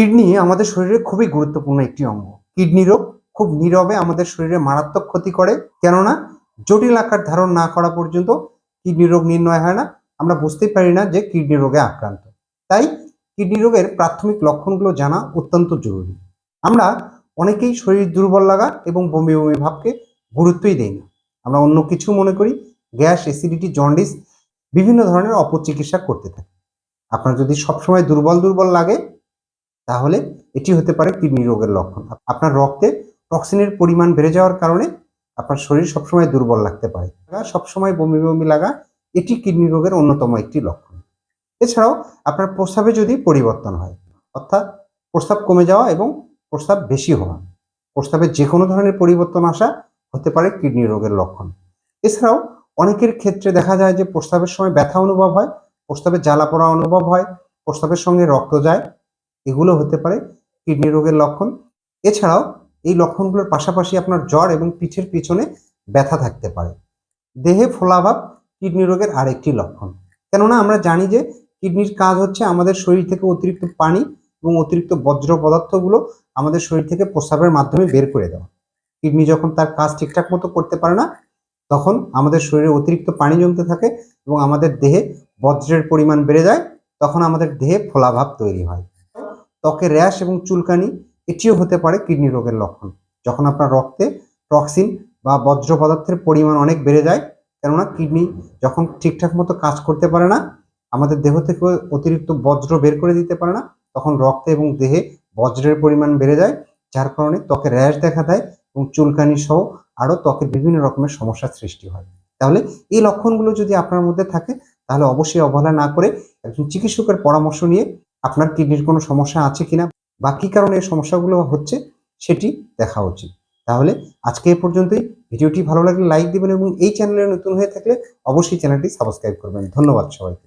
Kidney আমাদের শরীরে খুবই গুরুত্বপূর্ণ একটি অঙ্গ। কিডনি রোগ খুব নীরবে আমাদের শরীরে মারাত্মক ক্ষতি করে, কেননা জটিল আকার ধারণ না করা পর্যন্ত কিডনি রোগ নির্ণয় হয় না। আমরা বুঝতেই পারি না যে কিডনি রোগে আক্রান্ত। তাই কিডনি রোগের প্রাথমিক লক্ষণগুলো জানা অত্যন্ত জরুরি। আমরা অনেকেই শরীর দুর্বল লাগা এবং বমি বমি ভাবকে গুরুত্বই দেই না। আমরা অন্য কিছু মনে করি, গ্যাস, অ্যাসিডিটি, জন্ডিস, বিভিন্ন ধরনের অপচিকিৎসা করতে থাকি। আপনার যদি সবসময় দুর্বল দুর্বল লাগে তাহলে এটি হতে পারে কিডনি রোগের লক্ষণ। আপনার রক্তে টক্সিনের পরিমাণ বেড়ে যাওয়ার কারণে আপনার শরীর সবসময় দুর্বল লাগতে পারে। সবসময় বমি বমি লাগা, এটি কিডনি রোগের অন্যতম একটি লক্ষণ। এছাড়াও আপনার প্রস্রাবে যদি পরিবর্তন হয়, অর্থাৎ প্রস্রাব কমে যাওয়া এবং প্রস্রাব বেশি হওয়া, প্রস্রাবে যে কোনো ধরনের পরিবর্তন আসা হতে পারে কিডনি রোগের লক্ষণ। এছাড়াও অনেকের ক্ষেত্রে দেখা যায় যে প্রস্রাবের সময় ব্যথা অনুভব হয়, প্রস্রাবে জ্বালা পোড়া অনুভব হয়, প্রস্রাবের সঙ্গে রক্ত যায় এগুলো হতে পারে কিডনি রোগের লক্ষণ। এছাড়াও এই লক্ষণগুলোর পাশাপাশি আপনার জ্বর এবং পিঠের পিছনে ব্যথা থাকতে পারে। দেহে ফোলাভাব কিডনি রোগের আরেকটি লক্ষণ। কেননা আমরা জানি যে কিডনির কাজ হচ্ছে আমাদের শরীর থেকে অতিরিক্ত পানি এবং অতিরিক্ত বজ্র পদার্থগুলো আমাদের শরীর থেকে প্রস্রাবের মাধ্যমে বের করে দেওয়া। কিডনি যখন তার কাজ ঠিকঠাক মতো করতে পারে না, তখন আমাদের শরীরে অতিরিক্ত পানি জমতে থাকে এবং আমাদের দেহে বজ্রের পরিমাণ বেড়ে যায়, তখন আমাদের দেহে ফোলাভাব তৈরি হয়। ত্বকে র্যাশ এবং চুলকানি, এটিও হতে পারে কিডনি রোগের লক্ষণ। যখন আপনার রক্তে টক্সিন বা বজ্র পদার্থের পরিমাণ অনেক বেড়ে যায়, কেননা কিডনি যখন ঠিকঠাক মতো কাজ করতে পারে না, আমাদের দেহ থেকে অতিরিক্ত বজ্র বের করে দিতে পারে না, তখন রক্তে এবং দেহে বজ্রের পরিমাণ বেড়ে যায়, যার কারণে ত্বকে র্যাশ দেখা দেয় এবং চুলকানি সহ আরও ত্বকের বিভিন্ন রকমের সমস্যার সৃষ্টি হয়। তাহলে এই লক্ষণগুলো যদি আপনার মধ্যে থাকে, তাহলে অবশ্যই অবহেলা না করে একজন চিকিৎসকের পরামর্শ নিয়ে আপনার কিডনির কোনো সমস্যা আছে কিনা বা কী কারণে এই সমস্যাগুলো হচ্ছে সেটি দেখা উচিত। তাহলে আজকে এ পর্যন্তই। ভিডিওটি ভালো লাগলে লাইক দেবেন এবং এই চ্যানেলে নতুন হয়ে থাকলে অবশ্যই চ্যানেলটি সাবস্ক্রাইব করবেন। ধন্যবাদ সবাইকে।